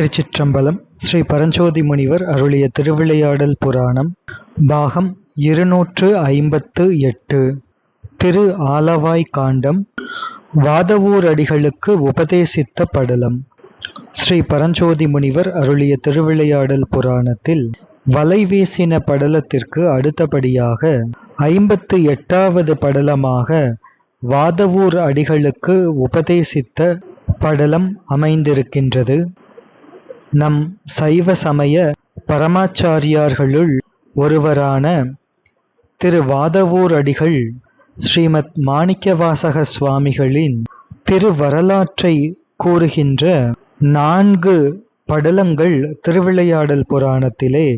திருச்சிற்றம்பலம் ஸ்ரீ பரஞ்சோதி முனிவர் அருளிய திருவிளையாடல் புராணம் பாகம் இருநூற்று ஐம்பத்து எட்டு. திரு ஆலவாய் காண்டம் வாதவூர் அடிகளுக்கு உபதேசித்த படலம். ஸ்ரீ பரஞ்சோதி முனிவர் அருளிய திருவிளையாடல் புராணத்தில் வலை வீசின படலத்திற்கு அடுத்தபடியாக ஐம்பத்து எட்டாவது படலமாக வாதவூர் அடிகளுக்கு உபதேசித்த படலம் அமைந்திருக்கின்றது. நம் சைவ சமய பரமாச்சாரியார்களுள் ஒருவரான திரு வாதவூர் அடிகள் ஸ்ரீமத் மாணிக்கவாசக சுவாமிகளின் திருவரலாற்றை கூறுகின்ற நான்கு படலங்கள் திருவிளையாடல் புராணத்திலே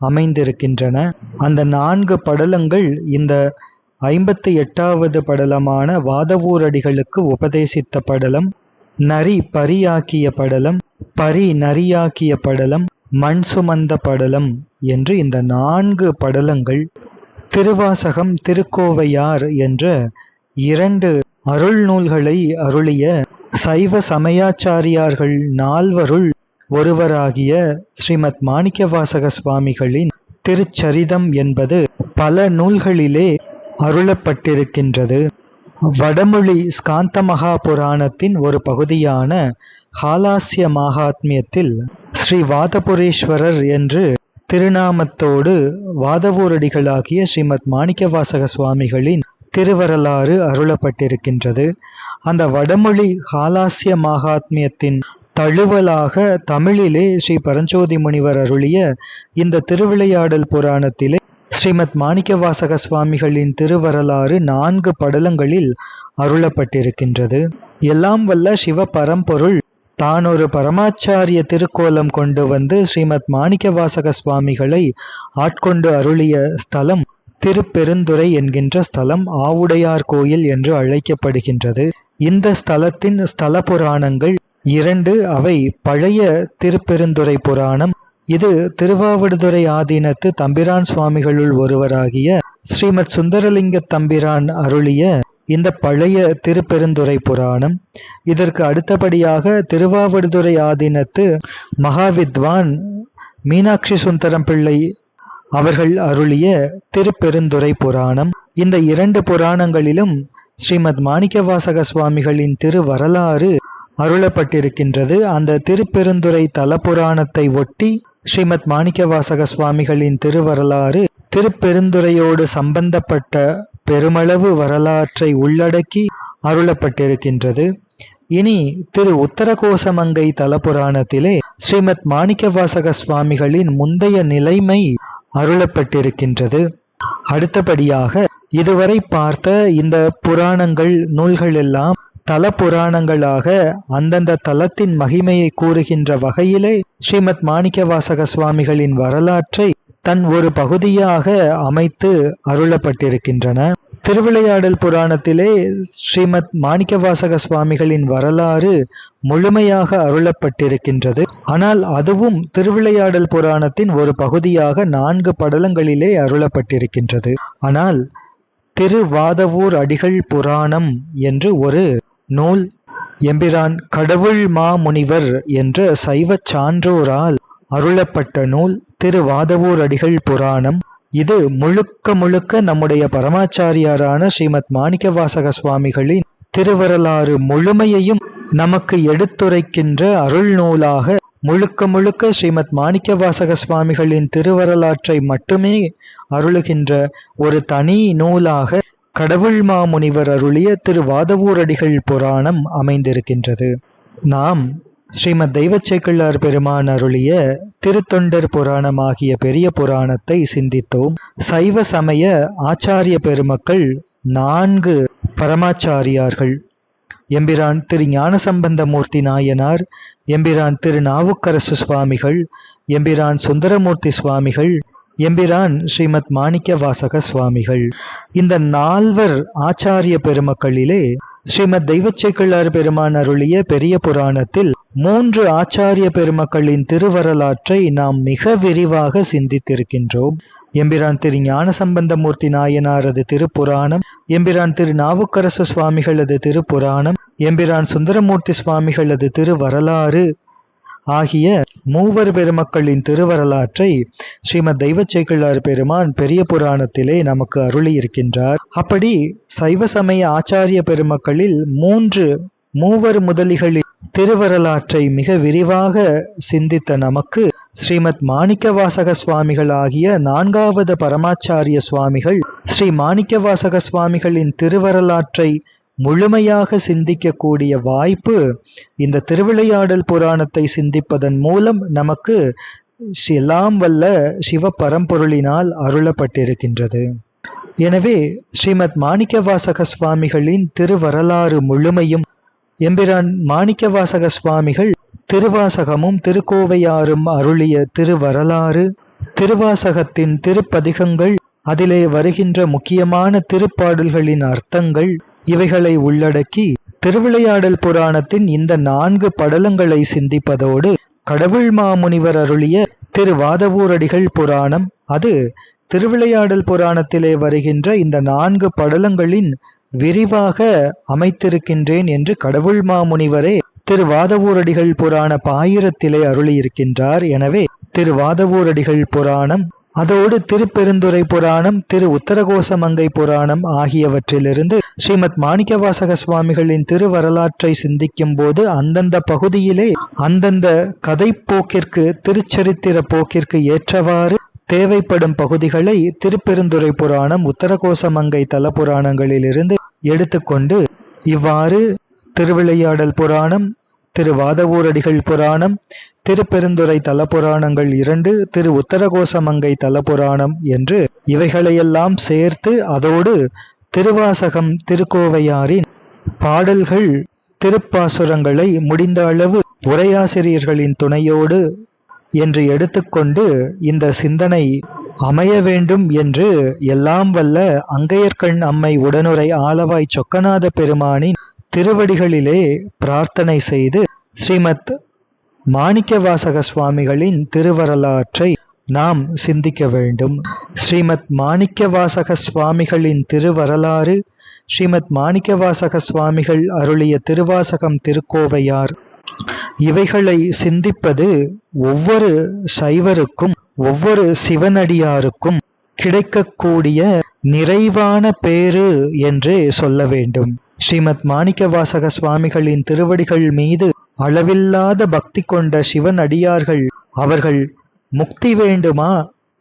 அமைந்திருக்கின்றன. அந்த நான்கு படலங்கள் இந்த ஐம்பத்தி எட்டாவது படலமான வாதவூரடிகளுக்கு உபதேசித்த படலம் நரி பரியாக்கிய படலம் பரி நரியாக்கிய படலம் மண் சுமந்த படலம் என்று இந்த நான்கு படலங்கள் திருவாசகம் திருக்கோவையார் என்ற இரண்டு அருள் நூல்களை அருளிய சைவ சமயாச்சாரியார்கள் நால்வருள் ஒருவராகிய ஸ்ரீமத் மாணிக்கவாசக சுவாமிகளின் திருச்சரிதம் என்பது பல நூல்களிலே அருளப்பட்டிருக்கின்றது. வடமொழி ஸ்காந்த மகா புராணத்தின் ஒரு பகுதியான ஹாலாசிய மாகாத்மியத்தில் ஸ்ரீ வாதபுரேஸ்வரர் என்று திருநாமத்தோடு வாதவூரடிகளாகிய ஸ்ரீமத் மாணிக்கவாசக சுவாமிகளின் திருவரலாறு அருளப்பட்டிருக்கின்றது. அந்த வடமொழி ஹாலாசிய மாகாத்மியத்தின் தழுவலாக தமிழிலே ஸ்ரீ பரஞ்சோதி முனிவர் அருளிய இந்த திருவிளையாடல் புராணத்திலே ஸ்ரீமத் மாணிக்கவாசக சுவாமிகளின் திருவரலாறு நான்கு படலங்களில் அருளப்பட்டிருக்கின்றது. எல்லாம் வல்ல சிவ பரம்பொருள் தான் ஒரு பரமாச்சாரிய திருக்கோலம் கொண்டு வந்து ஸ்ரீமத் மாணிக்கவாசக சுவாமிகளை ஆட்கொண்டு அருளிய ஸ்தலம் திருப்பெருந்துறை என்கின்ற ஸ்தலம் ஆவுடையார் கோயில் என்று அழைக்கப்படுகின்றது. இந்த ஸ்தலத்தின் ஸ்தல புராணங்கள் இரண்டு அவை பழைய திருப்பெருந்துறை புராணம் இது திருவாவடுதுறை ஆதீனத்து தம்பிரான் சுவாமிகளுள் ஒருவராகிய ஸ்ரீமத் சுந்தரலிங்க தம்பிரான் அருளிய இந்த பழைய திருப்பெருந்துறை புராணம். இதற்கு அடுத்தபடியாக திருவாவடுதுறை ஆதீனத்து மகாவித்வான் மீனாட்சி சுந்தரம் பிள்ளை அவர்கள் அருளிய திருப்பெருந்துறை புராணம். இந்த இரண்டு புராணங்களிலும் ஸ்ரீமத் மாணிக்கவாசக சுவாமிகளின் திரு வரலாறு அருளப்பட்டிருக்கின்றது. அந்த திருப்பெருந்துறை தல புராணத்தை ஒட்டி ஸ்ரீமத் மாணிக்கவாசக சுவாமிகளின் திருவரலாறு திருப்பெருந்துறையோடு சம்பந்தப்பட்ட பெருமளவு வரலாற்றை உள்ளடக்கி அருளப்பட்டிருக்கின்றது. இனி திரு உத்தரகோசமங்கை தலபுராணத்திலே ஸ்ரீமத் மாணிக்கவாசக சுவாமிகளின் முந்தைய நிலைமை அருளப்பட்டிருக்கின்றது. அடுத்தபடியாக இதுவரை பார்த்த இந்த புராணங்கள் நூல்கள் எல்லாம் தல புராணங்களாக அந்தந்த தலத்தின் மகிமையை கூறுகின்ற வகையிலே ஸ்ரீமத் மாணிக்கவாசக சுவாமிகளின் வரலாற்றை தன் ஒரு பகுதியாக அமைத்து அருளப்பட்டிருக்கின்றன. திருவிளையாடல் புராணத்திலே ஸ்ரீமத் மாணிக்கவாசக சுவாமிகளின் வரலாறு முழுமையாக அருளப்பட்டிருக்கின்றது. ஆனால் அதுவும் திருவிளையாடல் புராணத்தின் ஒரு பகுதியாக நான்கு படலங்களிலே அருளப்பட்டிருக்கின்றது. ஆனால் திருவாதவூர் அடிகள் புராணம் என்று ஒரு நூல் எம்பிரான் கடவுள் மாமுனிவர் என்ற சைவ சான்றோரால் அருளப்பட்ட நூல் திருவாதவூரடிகள் புராணம். இது முழுக்க முழுக்க நம்முடைய பரமாச்சாரியாரான ஸ்ரீமத் மாணிக்கவாசக சுவாமிகளின் திருவரலாறு முழுமையையும் நமக்கு எடுத்துரைக்கின்ற அருள் நூலாக முழுக்க முழுக்க ஸ்ரீமத் மாணிக்கவாசக சுவாமிகளின் திருவரலாற்றை மட்டுமே அருளுகின்ற ஒரு தனி நூலாக கடவுள் மாமுனிவர் அருளிய திரு வாதவூரடிகள் புராணம் அமைந்திருக்கின்றது. நாம் ஸ்ரீமத் தெய்வச்சேக்கிள்ளார் பெருமான் அருளிய திருத்தொண்டர் புராணம் ஆகிய பெரிய புராணத்தை சிந்தித்தோம். சைவ சமய ஆச்சாரிய பெருமக்கள் நான்கு பரமாச்சாரியார்கள். எம்பிரான் திரு ஞானசம்பந்தமூர்த்தி நாயனார் எம்பிரான் திரு நாவுக்கரசு சுவாமிகள் எம்பிரான் சுந்தரமூர்த்தி சுவாமிகள் எம்பிரான் ஸ்ரீமத் மாணிக்க வாசக சுவாமிகள். இந்த நால்வர் ஆச்சாரிய பெருமக்களிலே ஸ்ரீமத் தெய்வச்சேக்கிழார் பெருமான் அருளிய பெரிய புராணத்தில் மூன்று ஆச்சாரிய பெருமக்களின் திருவரலாற்றை நாம் மிக விரிவாக சிந்தித்திருக்கின்றோம். எம்பிரான் திரு ஞானசம்பந்தமூர்த்தி நாயனாரது திருப்புராணம் எம்பிரான் திரு நாவுக்கரசு சுவாமிகளது திருப்புராணம் எம்பிரான் சுந்தரமூர்த்தி சுவாமிகளது திருவரலாறு ஆகிய மூவர் பெருமக்களின் திருவரலாற்றை ஸ்ரீமத் தெய்வச்சேக்கிழார் பெருமான் பெரிய புராணத்திலே நமக்கு அருளி இருக்கின்றார் அப்படி சைவ சமய ஆச்சாரிய பெருமக்களில் மூன்று மூவர் முதலிகளின் திருவரலாற்றை மிக விரிவாக சிந்தித்த நமக்கு ஸ்ரீமத் மாணிக்கவாசக சுவாமிகள் ஆகிய நான்காவது பரமாச்சாரிய சுவாமிகள் ஸ்ரீ மாணிக்கவாசக சுவாமிகளின் திருவரலாற்றை முழுமையாக சிந்திக்கக்கூடிய வாய்ப்பு இந்த திருவிளையாடல் புராணத்தை சிந்திப்பதன் மூலம் நமக்கு எல்லாம் வல்ல சிவ பரம்பொருளினால் அருளப்பட்டிருக்கின்றது. எனவே ஸ்ரீமத் மாணிக்கவாசக சுவாமிகளின் திருவரலாறு முழுமையும் எம்பிரான் மாணிக்கவாசக சுவாமிகள் திருவாசகமும் திருக்கோவையாரும் அருளிய திருவரலாறு திருவாசகத்தின் திருப்பதிகங்கள் அதிலே வருகின்ற முக்கியமான திருப்பாடல்களின் அர்த்தங்கள் இவைகளை உள்ளடக்கி திருவிளையாடல் புராணத்தின் இந்த நான்கு படலங்களை சிந்திப்பதோடு கடவுள் மாமுனிவர் அருளிய திருவாதவூரடிகள் புராணம் அது திருவிளையாடல் புராணத்திலே வருகின்ற இந்த நான்கு படலங்களின் விரிவாக அமைத்திருக்கின்றேன் என்று கடவுள் மாமுனிவரே திருவாதவூரடிகள் புராண பாயிரத்திலே அருளியிருக்கின்றார். எனவே திருவாதவூரடிகள் புராணம் அதோடு திருப்பெருந்துறை புராணம் திரு உத்தரகோசமங்கை புராணம் ஆகியவற்றிலிருந்து ஸ்ரீமத் மாணிக்கவாசக சுவாமிகளின் திருவரலாற்றை சிந்திக்கும் போது அந்தந்த பகுதியிலே அந்தந்த கதை போக்கிற்கு திருச்சரித்திர போக்கிற்கு ஏற்றவாறு தேவைப்படும் பகுதிகளை திருப்பெருந்துறை புராணம் உத்தரகோசமங்கை தல புராணங்களிலிருந்து எடுத்துக்கொண்டு இவ்வாறு திருவிளையாடல் புராணம் திருவாதவூரடிகள் புராணம் திருப்பெருந்துறை தலபுராணங்கள் இரண்டு திரு உத்தரகோசமங்கை தலபுராணம் என்று இவைகளையெல்லாம் சேர்த்து அதோடு திருவாசகம் திருக்கோவையாரின் பாடல்கள் திருப்பாசுரங்களை முடிந்த அளவு உரையாசிரியர்களின் துணையோடு என்று எடுத்துக்கொண்டு இந்த சிந்தனை அமைய வேண்டும் என்று எல்லாம் வல்ல அங்கையர்கண் அம்மை உடனுரை ஆலவாய் சொக்கநாத பெருமானின் திருவடிகளிலே பிரார்த்தனை செய்து ஸ்ரீமத் மாணிக்கவாசக சுவாமிகளின் திருவரலாற்றை நாம் சிந்திக்க வேண்டும். ஸ்ரீமத் மாணிக்கவாசக சுவாமிகளின் திருவரலாறு ஸ்ரீமத் மாணிக்கவாசக சுவாமிகள் அருளிய திருவாசகம் திருக்கோவையார். இவைகளை சிந்திப்பது ஒவ்வொரு சைவருக்கும் ஒவ்வொரு சிவனடியாருக்கும் கிடைக்கக்கூடிய நிறைவான பேரு என்றே சொல்ல வேண்டும். ஸ்ரீமத் மாணிக்கவாசக சுவாமிகளின் திருவடிகள் மீது அளவில்லாத பக்தி கொண்ட சிவன் அடியார்கள் அவர்கள் முக்தி வேண்டுமா?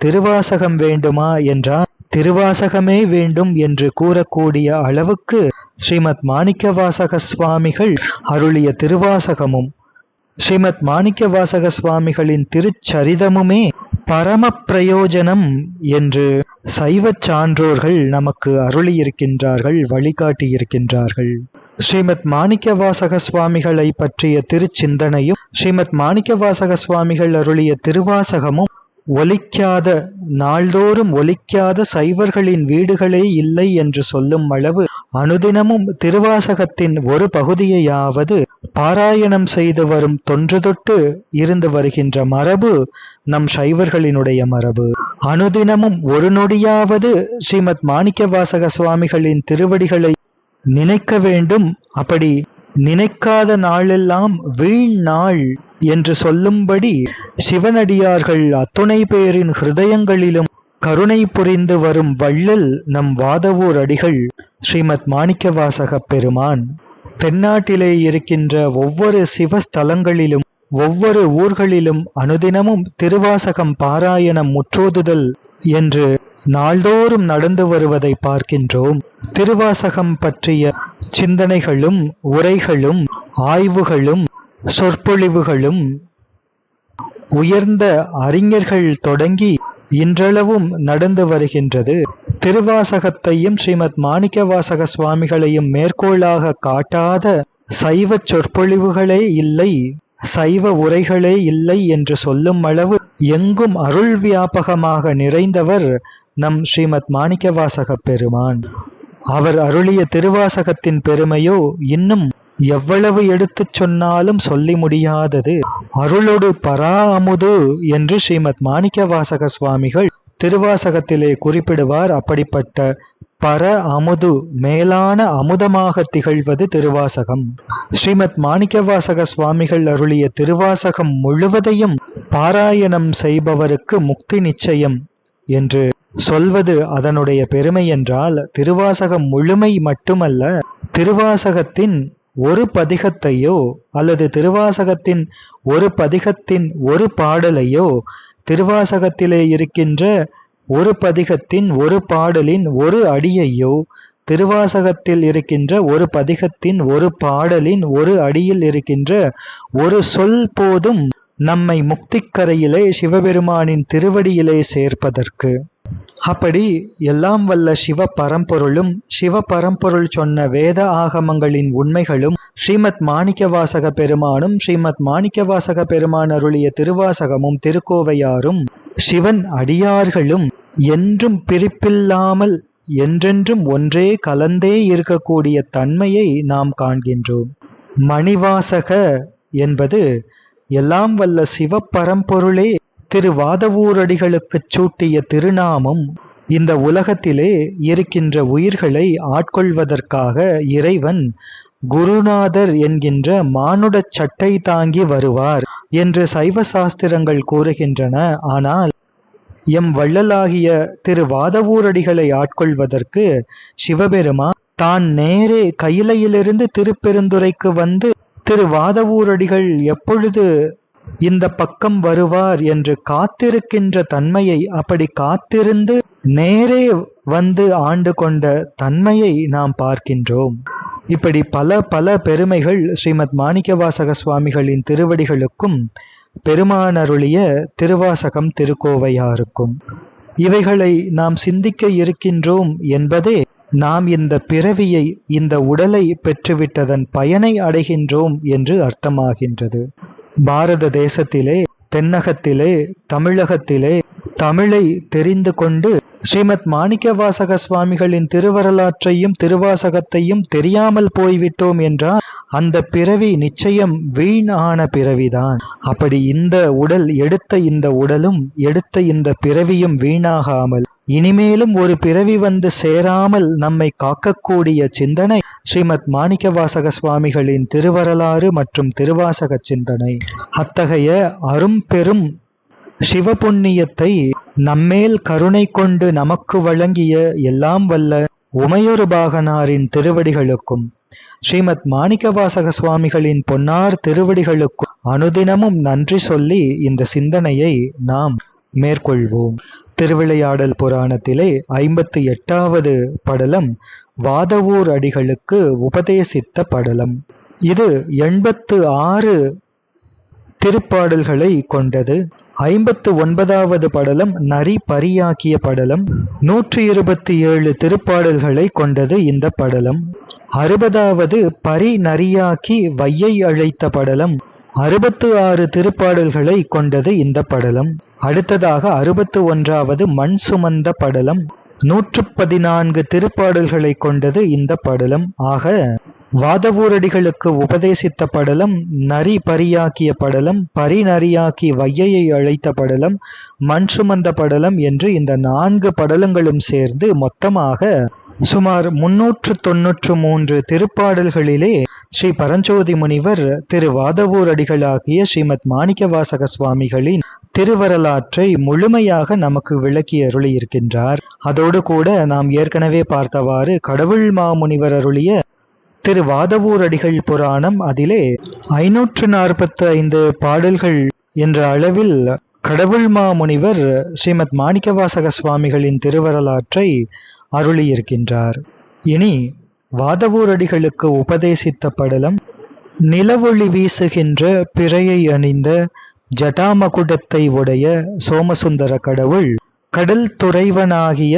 திருவாசகம் வேண்டுமா? என்றால் திருவாசகமே வேண்டும் என்று கூறக்கூடிய அளவுக்கு ஸ்ரீமத் மாணிக்கவாசக சுவாமிகள் அருளிய திருவாசகமும் ஸ்ரீமத் மாணிக்கவாசக சுவாமிகளின் திருச்சரிதமுமே பரம பிரயோஜனம் என்று சைவச் சான்றோர்கள் நமக்கு அருளியிருக்கின்றார்கள் வழிகாட்டியிருக்கின்றார்கள். ஸ்ரீமத் மாணிக்க வாசக சுவாமிகளை பற்றிய திருச்சிந்தனையும் ஸ்ரீமத் மாணிக்கவாசக சுவாமிகள் அருளிய திருவாசகமும் ஒலிக்காத நாள்தோறும் ஒலிக்காத சைவர்களின் வீடுகளே இல்லை என்று சொல்லும் அளவு அனுதினமும் திருவாசகத்தின் ஒரு பகுதியையாவது பாராயணம் செய்து வரும் தொன்றுதொட்டு இருந்து வருகின்ற மரபு நம் சைவர்களினுடைய மரபு. அனுதினமும் ஒரு நொடியாவது ஸ்ரீமத் மாணிக்கவாசக சுவாமிகளின் திருவடிகளை நினைக்க வேண்டும். அப்படி நினைக்காத நாளெல்லாம் வீண் நாள் என்று சொல்லும்படி சிவனடியார்கள் அத்துணை பேரின் ஹிருதயங்களிலும் கருணை புரிந்து வரும் வள்ளல் நம் வாதவூர் அடிகள் ஸ்ரீமத் மாணிக்கவாசக பெருமான். தென்னாட்டிலே இருக்கின்ற ஒவ்வொரு சிவஸ்தலங்களிலும் ஒவ்வொரு ஊர்களிலும் அனுதினமும் திருவாசகம் பாராயணம் முற்றோதுதல் என்று நாள்தோறும் நடந்து வருவதை பார்க்கின்றோம். திருவாசகம் பற்றிய சிந்தனைகளும் உரைகளும் ஆய்வுகளும் சொற்பொழிவுகளும் உயர்ந்த அறிஞர்கள் தொடங்கி இன்றளவும் நடந்து வருகின்றது. திருவாசகத்தையும் ஸ்ரீமத் மாணிக்கவாசக சுவாமிகளையும் மேற்கோளாக காட்டாத சைவ சொற்பொழிவுகளே இல்லை. சைவ உரைகளே இல்லை என்று சொல்லும் அளவு எங்கும் அருள் வியாபகமாக நிறைந்தவர் நம் ஸ்ரீமத் மாணிக்கவாசக பெருமான். அவர் அருளிய திருவாசகத்தின் பெருமையோ இன்னும் எவ்வளவு எடுத்துச் சொன்னாலும் சொல்லி முடியாதது. அருளொடு பரா அமுது என்று ஸ்ரீமத் மாணிக்கவாசக சுவாமிகள் திருவாசகத்திலே குறிப்பிடுவார். அப்படிப்பட்ட பர அமுது மேலான அமுதமாக திகழ்வது திருவாசகம். ஸ்ரீமத் மாணிக்கவாசக சுவாமிகள் அருளிய திருவாசகம் முழுவதையும் பாராயணம் செய்பவருக்கு முக்தி நிச்சயம் என்று சொல்வது அதனுடைய பெருமை என்றால் திருவாசகம் முழுமை மட்டுமல்ல திருவாசகத்தின் ஒரு பதிகத்தையோ அல்லது திருவாசகத்தின் ஒரு பதிகத்தின் ஒரு பாடலையோ திருவாசகத்திலே இருக்கின்ற ஒரு பதிகத்தின் ஒரு பாடலின் ஒரு அடியையோ திருவாசகத்தில் இருக்கின்ற ஒரு பதிகத்தின் ஒரு பாடலின் ஒரு அடியில் இருக்கின்ற ஒரு சொல் போதும் நம்மை முக்திக்கரையிலே சிவபெருமானின் திருவடியிலே சேர்ப்பதற்கு. அப்படி எல்லாம் வல்ல சிவ பரம்பொருளும் சிவ பரம்பொருள் சொன்ன வேத ஆகமங்களின் உண்மைகளும் ஸ்ரீமத் மாணிக்கவாசக பெருமானும் ஸ்ரீமத் மாணிக்கவாசக பெருமான் அருளிய திருவாசகமும் திருக்கோவையாரும் சிவன் அடியார்களும் என்றும் பிரிப்பில்லாமல் என்றென்றும் ஒன்றே கலந்தே இருக்கக்கூடிய தன்மையை நாம் காண்கின்றோம். மணிவாசக என்பது எல்லாம் வல்ல சிவப்பரம்பொருளே திரு வாதவூரடிகளுக்குச் சூட்டிய திருநாமம் இந்த உலகத்திலே இருக்கின்ற உயிர்களை ஆட்கொள்வதற்காக இறைவன் குருநாதர் என்கின்ற மானுடச் சட்டை தாங்கி வருவார் என்று சைவ சாஸ்திரங்கள் கூறுகின்றன. ஆனால் எம் வள்ளலாகிய திரு வாதவூரடிகளை ஆட்கொள்வதற்கு சிவபெருமா தான் நேரே கையிலையிலிருந்து திருப்பெருந்துறைக்கு வந்து திரு வாதவூரடிகள் எப்பொழுது இந்த பக்கம் வருவார் என்று காத்திருக்கின்ற தன்மையை அப்படி காத்திருந்து நேரே வந்து ஆண்டு கொண்ட தன்மையை நாம் பார்க்கின்றோம். இப்படி பல பல பெருமைகள் ஸ்ரீமத் மாணிக்கவாசக சுவாமிகளின் திருவடிகளுக்கும் பெருமானருளிய திருவாசகம் திருக்கோவையாருக்கும். இவைகளை நாம் சிந்திக்க இருக்கின்றோம் என்பதே நாம் இந்த பிறவியை இந்த உடலை பெற்றுவிட்டதன் பயனை அடைகின்றோம் என்று அர்த்தமாகின்றது. பாரத தேசத்திலே தென்னகத்திலே தமிழகத்திலே தமிழை தெரிந்து கொண்டு ஸ்ரீமத் மாணிக்கவாசக சுவாமிகளின் திருவரலாற்றையும் திருவாசகத்தையும் தெரியாமல் போய்விட்டோம் என்றால் அந்த பிறவி நிச்சயம் வீணான பிறவிதான். அப்படி இந்த உடல் எடுத்த இந்த உடலும் எடுத்த இந்த பிறவியும் வீணாகாமல் இனிமேலும் ஒரு பிறவி வந்து சேராமல் நம்மை காக்கக்கூடிய சிந்தனை ஸ்ரீமத் மாணிக்கவாசக சுவாமிகளின் திருவரலாறு மற்றும் திருவாசக சிந்தனை. அத்தகைய அரும்பெரும் சிவபுண்ணியத்தை நம்மேல் கருணை கொண்டு நமக்கு வழங்கிய எல்லாம் வல்ல உமையொரு பாகனாரின் திருவடிகளுக்கும் ஸ்ரீமத் மாணிக்கவாசக சுவாமிகளின் பொன்னார் திருவடிகளுக்கும் அனுதினமும் நன்றி சொல்லி இந்த சிந்தனையை நாம் மேற்கொள்வோம். திருவிளையாடல் புராணத்திலே ஐம்பத்தி எட்டாவது படலம் வாதவூர் அடிகளுக்கு உபதேசித்த படலம். இது எண்பத்து ஆறு திருப்பாடல்களை கொண்டது. ஐம்பத்து ஒன்பதாவது படலம் நரி பரியாக்கிய படலம். நூற்றி இருபத்தி ஏழு திருப்பாடல்களை கொண்டது இந்த படலம். அறுபதாவது பரி நரியாக்கி வையை அழைத்த படலம். அறுபத்து ஆறு திருப்பாடல்களை கொண்டது இந்த படலம். அடுத்ததாக அறுபத்து ஒன்றாவது மண் சுமந்த படலம். நூற்று பதினான்கு திருப்பாடல்களை கொண்டது இந்த படலம். ஆக வாதவூரடிகளுக்கு உபதேசித்த படலம் நரி பரியாக்கிய படலம் பரிநரியாக்கி வையையை அழைத்த படலம் மண் சுமந்த படலம் என்று இந்த நான்கு படலங்களும் சேர்ந்து மொத்தமாக சுமார் முன்னூற்று தொன்னூற்று மூன்று திருப்பாடல்களிலே ஸ்ரீ பரஞ்சோதி முனிவர் திரு வாதவூரடிகளாகிய ஸ்ரீமத் மாணிக்கவாசக சுவாமிகளின் திருவரலாற்றை முழுமையாக நமக்கு விளக்கி அருளியிருக்கின்றார். அதோடு கூட நாம் ஏற்கனவே பார்த்தவாறு கடவுள் மாமுனிவர் அருளிய திரு வாதவூரடிகள் புராணம் அதிலே ஐநூற்று நாற்பத்தி ஐந்து பாடல்கள் என்ற அளவில் கடவுள் மாமுனிவர் ஸ்ரீமத் மாணிக்கவாசக சுவாமிகளின் திருவரலாற்றை அருளியிருக்கின்றார். இனி வாதவூரடிகளுக்கு உபதேசித்த படலம் நிலவொளி வீசுகின்ற பிறையை அணிந்த ஜட்டாமகுடத்தை உடைய சோமசுந்தர கடவுள் கடல் துறைவனாகிய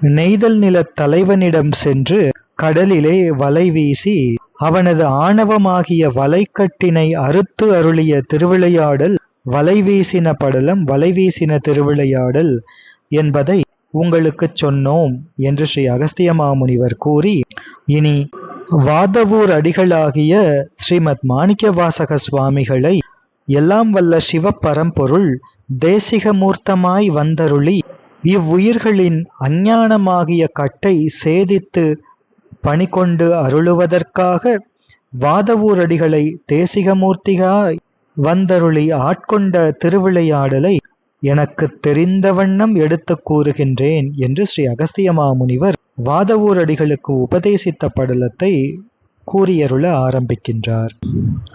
நெய்தல் நிலத் தலைவனிடம் சென்று கடலிலே வலை வீசி அவனது ஆணவமாகிய வலைக்கட்டினை அறுத்து அருளிய திருவிளையாடல் வலை வீசின படலம் வலை வீசின திருவிளையாடல் என்பதை உங்களுக்கு சொன்னோம் என்று ஸ்ரீ அகஸ்திய மாமுனிவர் கூறி இனி வாதவூர் அடிகளாகிய ஸ்ரீமத் மாணிக்க வாசக சுவாமிகளை எல்லாம் வல்ல சிவ பரம்பொருள் தேசிகமூர்த்தமாய் வந்தருளி இவ்வுயிர்களின் அஞ்ஞானமாகிய கட்டை சேதித்து பணிகொண்டு அருளுவதற்காக வாதவூரடிகளை தேசிகமூர்த்திகாய் வந்தருளி ஆட்கொண்ட திருவிளையாடலை எனக்குத் தெரிந்த வண்ணம் எடுத்துக் கூறுகின்றேன் என்று ஸ்ரீ அகஸ்திய மாமுனிவர் வாதவூரடிகளுக்கு உபதேசித்த படலத்தை கூறியருள ஆரம்பிக்கின்றார்.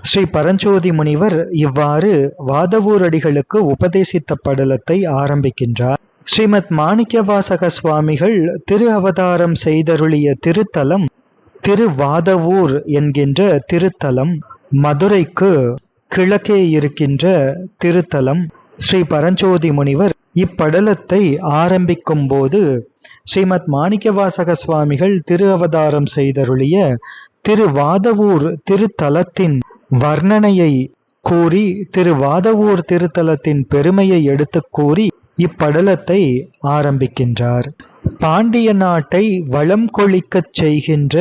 ஸ்ரீ பரஞ்சோதி முனிவர் இவ்வாறு வாதவூரடிகளுக்கு உபதேசித்த படலத்தை ஆரம்பிக்கின்றார். ஸ்ரீமத் மாணிக்கவாசக சுவாமிகள் திரு அவதாரம் செய்தருளிய திருத்தலம் திருவாதவூர் என்கின்ற திருத்தலம் மதுரைக்கு கிழக்கே இருக்கின்ற திருத்தலம் ஸ்ரீ பரஞ்சோதி முனிவர் இப்படலத்தை ஆரம்பிக்கும் போது ஸ்ரீமத் மாணிக்கவாசக சுவாமிகள் திரு அவதாரம் செய்தருளிய திருவாதவூர் திருத்தலத்தின் வர்ணனையை கூறி திருவாதவூர் திருத்தலத்தின் பெருமையை எடுத்துக் கூறி இப்படலத்தை ஆரம்பிக்கின்றார். பாண்டிய நாட்டை வளம் கொழிக்கச் செய்கின்ற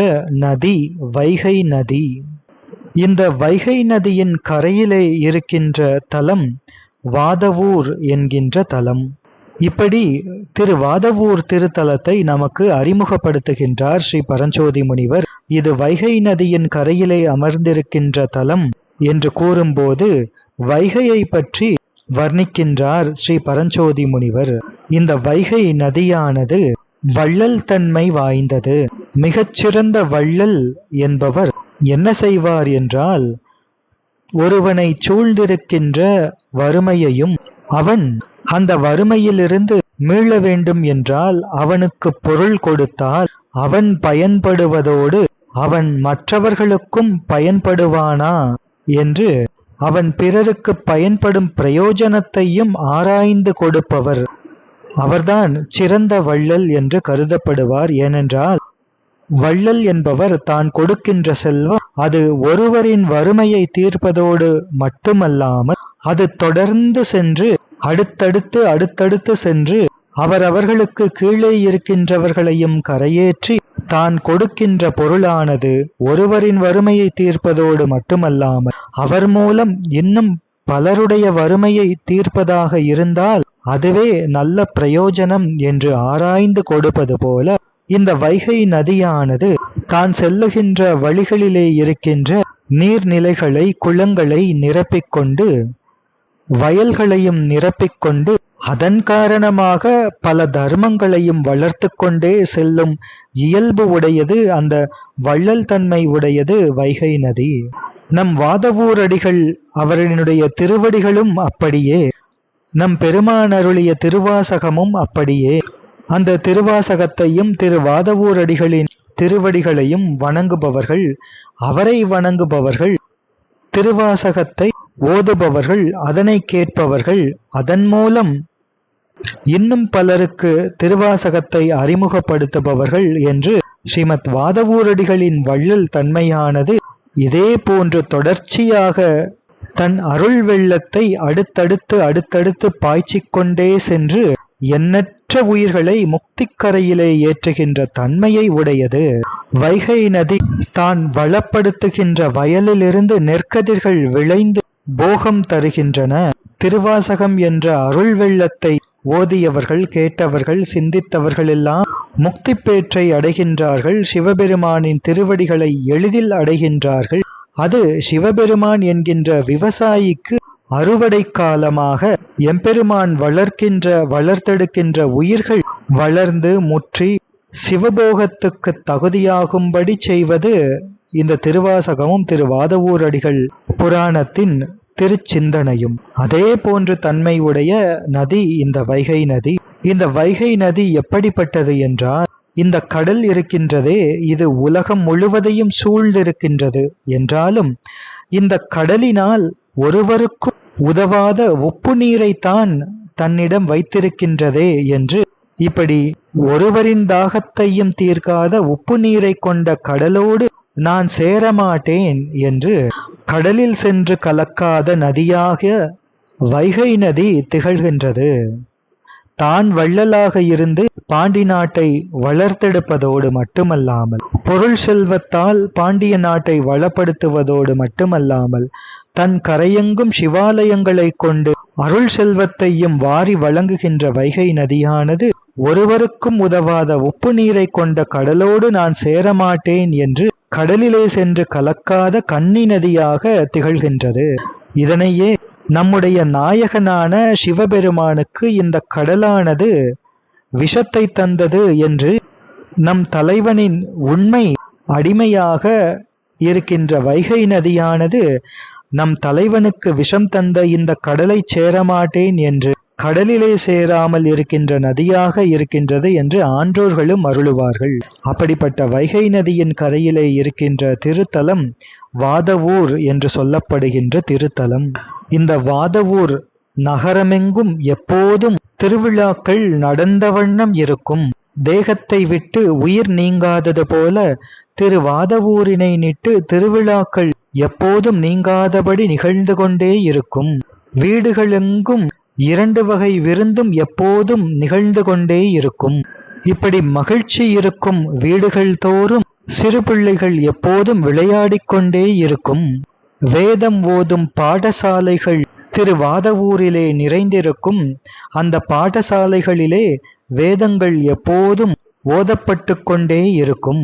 நதி வைகை நதி. இந்த வைகை நதியின் கரையிலே இருக்கின்ற தலம் வாதவூர் என்கின்ற தலம். இப்படி திரு வாதவூர் திருத்தலத்தை நமக்கு அறிமுகப்படுத்துகின்றார் ஸ்ரீ பரஞ்சோதி முனிவர். இது வைகை நதியின் கரையிலே அமர்ந்திருக்கின்ற தலம் என்று கூறும்போது வைகையை பற்றி வர்ணிக்கின்றார் ஸ்ரீ பரஞ்சோதி முனிவர். இந்த வைகை நதியானது வள்ளல் தன்மை வாய்ந்தது. மிகச்சிறந்த வள்ளல் என்பவர் என்ன செய்வார் என்றால் ஒருவனை சூழ்ந்திருக்கின்ற வறுமையையும் அவன் அந்த வறுமையிலிருந்து மீள வேண்டும் என்றால் அவனுக்கு பொருள் கொடுத்தால் அவன் பயன்படுவதோடு அவன் மற்றவர்களுக்கும் பயன்படுவானா என்று அவன் பிறருக்கு பயன்படும் பிரயோஜனத்தையும் ஆராய்ந்து கொடுப்பவர். அவர்தான் சிறந்த வள்ளல் என்று கருதப்படுவார். ஏனென்றால் வள்ளல் என்பவர் தான் கொடுக்கின்ற செல்வம். அது ஒருவரின் வறுமையை தீர்ப்பதோடு மட்டுமல்லாமல் அது தொடர்ந்து சென்று அடுத்தடுத்து அடுத்தடுத்து சென்று அவரவர்களுக்கு கீழே இருக்கின்றவர்களையும் கரையேற்றி தான் கொடுக்கின்ற பொருளானது ஒருவரின் வறுமையை தீர்ப்பதோடு மட்டுமல்லாமல் அவர் மூலம் இன்னும் பலருடைய வறுமையை தீர்ப்பதாக இருந்தால் அதுவே நல்ல பிரயோஜனம் என்று ஆராய்ந்து கொடுப்பது போல இந்த வைகை நதியானது தான் செல்லுகின்ற வழிகளிலே இருக்கின்ற நீர்நிலைகளை குளங்களை நிரப்பிக்கொண்டு வயல்களையும் நிரப்பிக்கொண்டு அதன் காரணமாக பல தர்மங்களையும் வளர்த்து கொண்டே செல்லும் இயல்பு உடையது அந்த வள்ளல் தன்மை உடையது வைகை நதி. நம் வாதவூரடிகள் அவரினுடைய திருவடிகளும் அப்படியே நம் பெருமானருளிய திருவாசகமும் அப்படியே. அந்த திருவாசகத்தையும் திரு வாதவூரடிகளின் திருவடிகளையும் வணங்குபவர்கள் அவரை வணங்குபவர்கள் திருவாசகத்தை ஓதுபவர்கள் அதனை கேட்பவர்கள் அதன் மூலம் இன்னும் பலருக்கு திருவாசகத்தை அறிமுகப்படுத்துபவர்கள் என்று ஸ்ரீமத் வாதவூரடிகளின் வள்ளல் தன்மையானது இதே போன்று தொடர்ச்சியாக தன் அருள் வெள்ளத்தை அடுத்தடுத்து அடுத்தடுத்து பாய்ச்சிக் கொண்டே சென்று எண்ணற்ற உயிர்களை முக்திக்கரையிலே ஏற்றுகின்ற தன்மையை உடையது. வைகை நதி தான் வளப்படுத்துகின்ற வயலிலிருந்து நெற்கதிர்கள் விளைந்து போகம் தருகின்றன. திருவாசகம் என்ற அருள் வெள்ளத்தை ஓதியவர்கள் கேட்டவர்கள் சிந்தித்தவர்கள் எல்லாம் முக்தி பேற்றை அடைகின்றார்கள். சிவபெருமானின் திருவடிகளை எளிதில் அடைகின்றார்கள். அது சிவபெருமான் என்கின்ற விவசாயிக்கு அறுவடை காலமாக எம்பெருமான் வளர்க்கின்ற வளர்த்தெடுக்கின்ற உயிர்கள் வளர்ந்து முற்றி சிவபோகத்துக்கு தகுதியாகும்படி செய்வது இந்த திருவாசகமும் திருவாதவூரடிகள் புராணத்தின் திருச்சிந்தனையும். அதே போன்று தன்மை உடைய நதி இந்த வைகை நதி. இந்த வைகை நதி எப்படிப்பட்டது என்றால் இந்த கடல் இருக்கின்றதே இது உலகம் முழுவதையும் சூழ்ந்திருக்கின்றது என்றாலும் இந்த கடலினால் ஒருவருக்கும் உதவாத உப்பு நீரைத்தான் தன்னிடம் வைத்திருக்கின்றதே என்று இப்படி ஒருவரின் தாகத்தையும் தீர்க்காத உப்பு நீரை கொண்ட கடலோடு நான் சேரமாட்டேன் என்று கடலில் சென்று கலக்காத நதியாக வைகை நதி திகழ்கின்றது. தான் வள்ளலாக இருந்து பாண்டி நாட்டை வளர்த்தெடுப்பதோடு மட்டுமல்லாமல் பொருள் செல்வத்தால் பாண்டிய நாட்டை வளப்படுத்துவதோடு மட்டுமல்லாமல் தன் கரையெங்கும் சிவாலயங்களை கொண்டு அருள் செல்வத்தையும் வாரி வழங்குகின்ற வைகை நதியானது ஒருவருக்கும் உதவாத உப்பு நீரை கொண்ட கடலோடு நான் சேரமாட்டேன் என்று கடலிலே சென்று கலக்காத கன்னி நதியாக திகழ்கின்றது. இதனையே நம்முடைய நாயகனான சிவபெருமானுக்கு இந்த கடலானது விஷத்தை தந்தது என்று நம் தலைவனின் உண்மை அடிமையாக இருக்கின்ற வைகை நதியானது நம் தலைவனுக்கு விஷம் தந்த இந்த கடலை சேரமாட்டேன் என்று கடலிலே சேராமல் இருக்கின்ற நதியாக இருக்கின்றது என்று ஆன்றோர்களும் அருளுவார்கள். அப்படிப்பட்ட வைகை நதியின் கரையிலே இருக்கின்ற திருத்தலம் வாதவூர் என்று சொல்லப்படுகின்ற திருத்தலம். இந்த வாதவூர் நகரமெங்கும் எப்போதும் திருவிழாக்கள் நடந்த வண்ணம் இருக்கும். தேகத்தை விட்டு உயிர் நீங்காதது போல திரு வாதவூரினை நிட்டு திருவிழாக்கள் எப்போதும் நீங்காதபடி நிகழ்ந்து கொண்டே இருக்கும். வீடுகளெங்கும் இரண்டு வகை விருந்தும் எப்போதும் நிகழ்ந்து கொண்டே இருக்கும். இப்படி மகிழ்ச்சி இருக்கும் வீடுகள் தோறும் சிறு பிள்ளைகள் எப்போதும் விளையாடிக் கொண்டே இருக்கும். வேதம் ஓதும் பாடசாலைகள் திருவாதவூரிலே நிறைந்திருக்கும். அந்த பாடசாலைகளிலே வேதங்கள் எப்போதும் ஓதப்பட்டு கொண்டே இருக்கும்.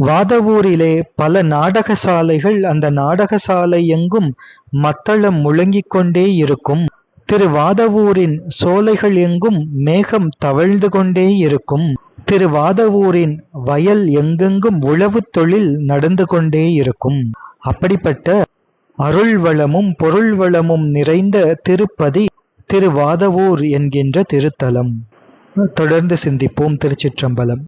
வாதவூரிலே பல நாடகசாலைகள் அந்த நாடகசாலை எங்கும் மத்தளம் முழங்கிக் கொண்டே இருக்கும். திரு வாதவூரின் சோலைகள் எங்கும் மேகம் தவழ்ந்து கொண்டே இருக்கும். திரு வாதவூரின் வயல் எங்கெங்கும் உழவு தொழில் நடந்து கொண்டே இருக்கும். அப்படிப்பட்ட அருள் வளமும் பொருள் வளமும் நிறைந்த திருப்பதி திருவாதவூர் என்கின்ற திருத்தலம். தொடர்ந்து சிந்திப்போம் திருச்சிற்றம்பலம்.